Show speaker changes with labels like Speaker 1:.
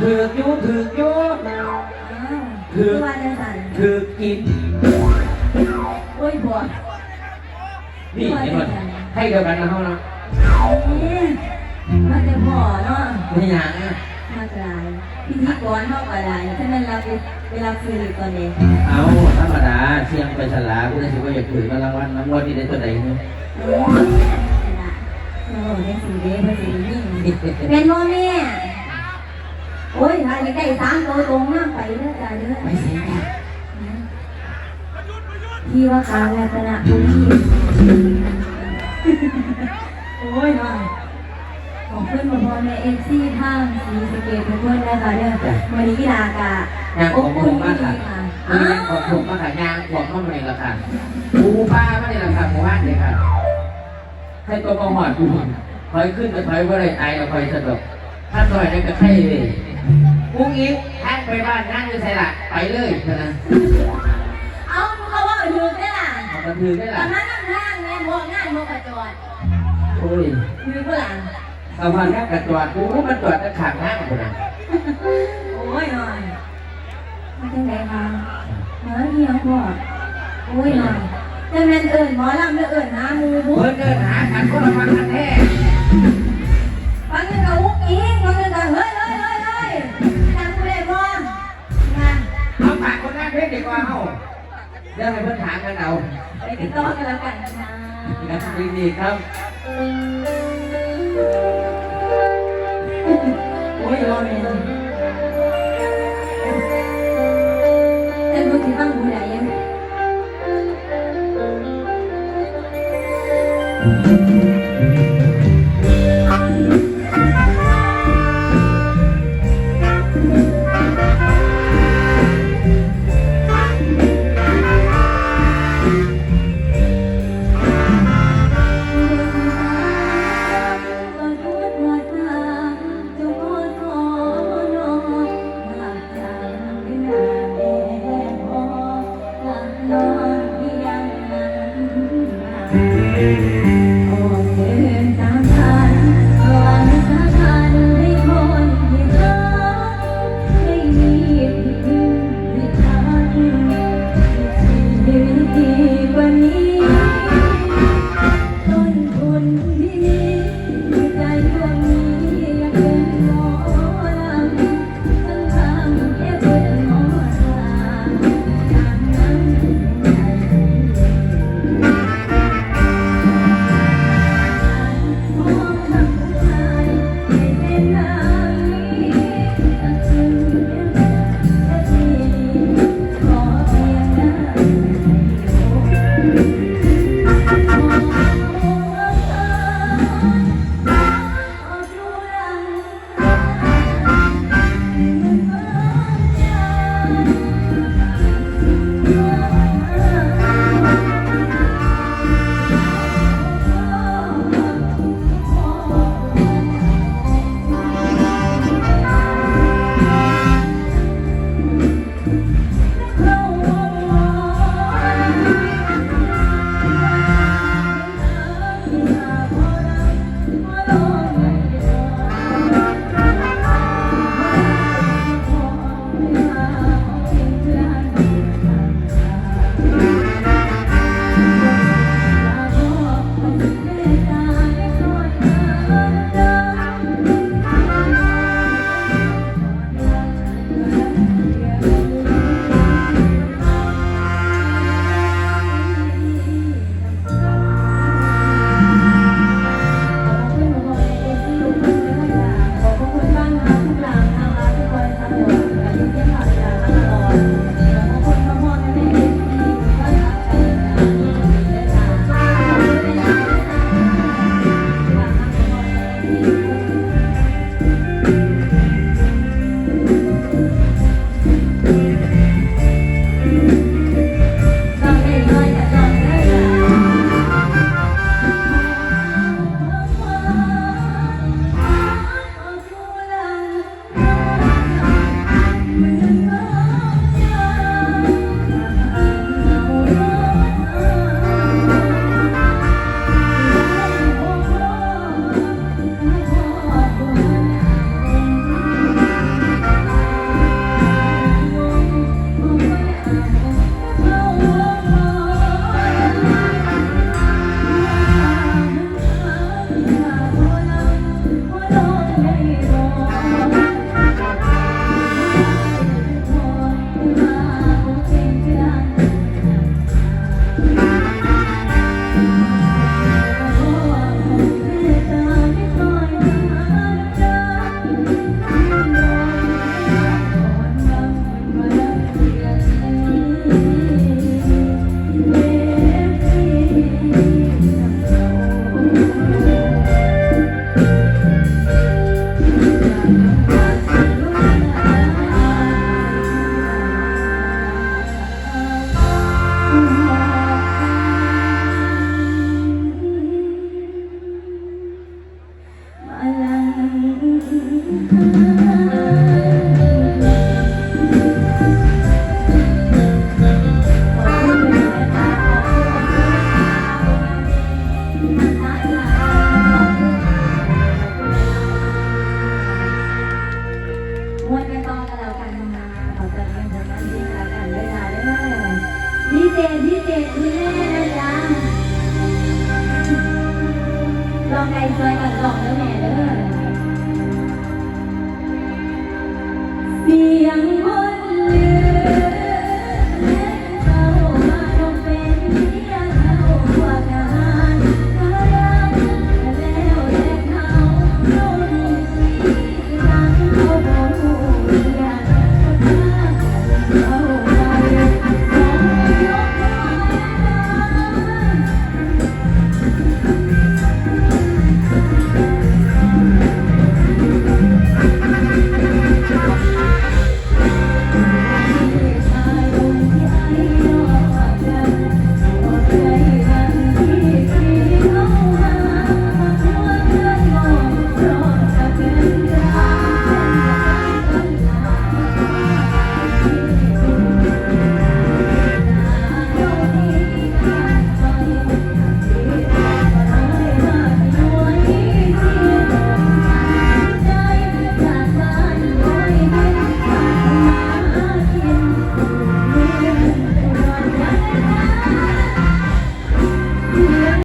Speaker 1: ถือกอยู่ถือกอยู่ถือ
Speaker 2: ว่าจังสัน
Speaker 1: ถือกกิน
Speaker 2: โอ้ยบัว
Speaker 1: นี่เห็นไหมให้เดียวกันนะเขาเนาะ
Speaker 2: นี่มาแต่พ่อเนาะ
Speaker 1: ไม่อยากนะ
Speaker 2: มากลายพิธีกรเท่ากับลายถ้ามันรับเวลาฟรีตอนนี้
Speaker 1: เอาธรรมดาเสียงไปฉลากูได้สิว่าอยากถือมารางวัลน้ำวัลที่ได้ตัวใดเนี่ย
Speaker 2: โอ้ยนะโอ้สีเด้เพื่อสียิ่งเป็นพ่อแม่ย ถ้าอยากได้สามตัวตรงน้ำไปเด้อจ้าเด้อ
Speaker 1: ไม่เสียง
Speaker 2: ที่ว่าการลักษณะบุรีโอ้ยหน้อยของเพื่อนมาพอในเอฟซีทางสีสเกตทุกคนนะคะเด้อวันนี้กีฬากะ
Speaker 1: ยางของผมมากค่ะมียางของผมมากค่ะยางขวบเข้ามาในราคาปูป้าไม่ในราคาหมู่บ้านเลยค่ะให้ตัวกองหอดกูถอยขึ้นไปถอยว่าอะไรตายเราคอยสะดวกถ้าถอยได้ก็ใช่เลย กุ้งอิ๊วแท็กไปบ้านนั่งอยู่ใส่ละไปเลยเท่านั้น
Speaker 2: เอาเขาว่าอยู่ได้ล่ะ
Speaker 1: เอากระถือได้
Speaker 2: ตอ
Speaker 1: ละ
Speaker 2: นนั้นนั่งห้างแม่บอกงานบอกกระจอด
Speaker 1: โอ้ย
Speaker 2: อยู่เพื่อหลัง
Speaker 1: สะพานแค่กระจอดกูมันจอดจะขาดห้างกูนะ
Speaker 2: โอ้ยน้อยมาจังไหนคะเฮ้ยเฮียพ่อโอ้ยน้อยจะแม่นเอิญหมอลำหรือเอิญหาหมูบุ
Speaker 1: เพิ่นเดินหากันก็ระวังกันแท้
Speaker 2: ฟั เพ
Speaker 1: ชรดีกว่าเอาเดี๋ยวให้เพิ่นถามกันเอา
Speaker 2: ไปติดต่อกันแล้วกันนะ
Speaker 1: ครับดีๆครับ
Speaker 2: โอ้ยรอแม่แต่กูที่ฟังกูได้ยังก็ thank you Em chưa.